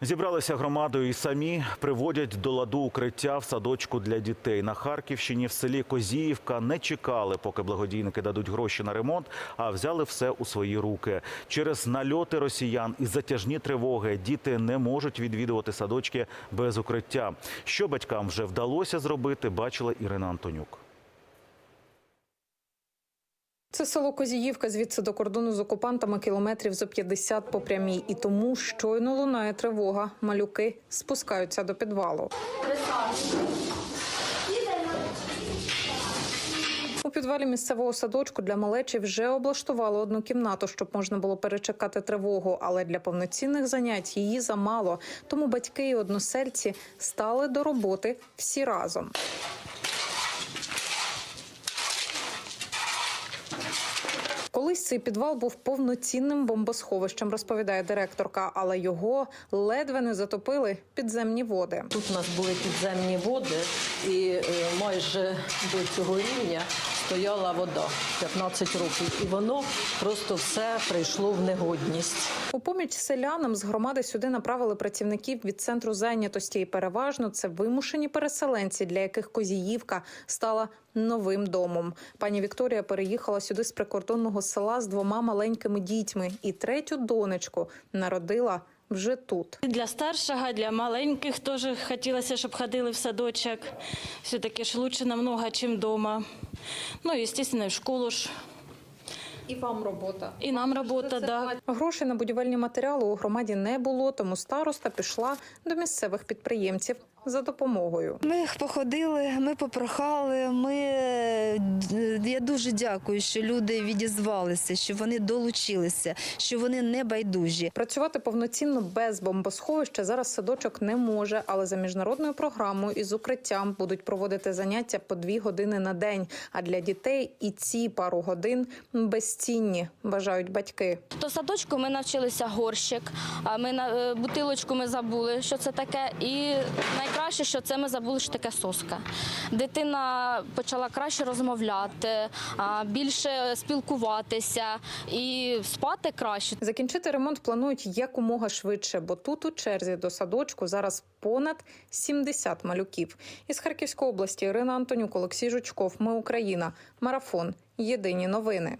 Зібралися громадою і самі приводять до ладу укриття в садочку для дітей. На Харківщині в селі Козіївка не чекали, поки благодійники дадуть гроші на ремонт, а взяли все у свої руки. Через нальоти росіян і затяжні тривоги діти не можуть відвідувати садочки без укриття. Що батькам вже вдалося зробити, бачила Ірина Антонюк. Це село Козіївка, звідси до кордону з окупантами кілометрів зо 50 по прямій. І тому щойно лунає тривога. Малюки спускаються до підвалу. У підвалі місцевого садочку для малечі вже облаштували одну кімнату, щоб можна було перечекати тривогу. Але для повноцінних занять її замало. Тому батьки і односельці стали до роботи всі разом. Колись цей підвал був повноцінним бомбосховищем, розповідає директорка, але його ледве не затопили підземні води. Тут у нас були підземні води, і е, майже до цього рівня стояла вода 15 років, і воно просто все прийшло в негодність. У поміч селянам з громади сюди направили працівників від центру зайнятості. І переважно це вимушені переселенці, для яких Козіївка стала новим домом. Пані Вікторія переїхала сюди з прикордонного села з двома маленькими дітьми, і третю донечку народила вже тут. Для старшого, для маленьких теж хотілося, щоб ходили в садочок. Все-таки ж лучше намного, чим вдома. Ну, і, звісно, в школу ж. І вам робота. І нам робота, да. Грошей на будівельні матеріали у громаді не було, тому староста пішла до місцевих підприємців за допомогою. Ми походили, ми попрохали. Ми е, я дуже дякую, що люди відізвалися, що вони долучилися, що вони не байдужі. Працювати повноцінно без бомбосховища зараз садочок не може, але за міжнародною програмою із укриттям будуть проводити заняття по дві години на день. А для дітей і ці пару годин безцінні, вважають батьки. До садочку ми навчилися горщик, а ми на е, бутилочку ми забули, що це таке. І найкраще, що це ми забули, що таке соска. Дитина почала краще розмовляти, більше спілкуватися і спати краще. Закінчити ремонт планують якомога швидше, бо тут у черзі до садочку зараз понад 70 малюків. Із Харківської області Ірина Антонюк, Олексій Жучков. Ми Україна. Марафон. Єдині новини.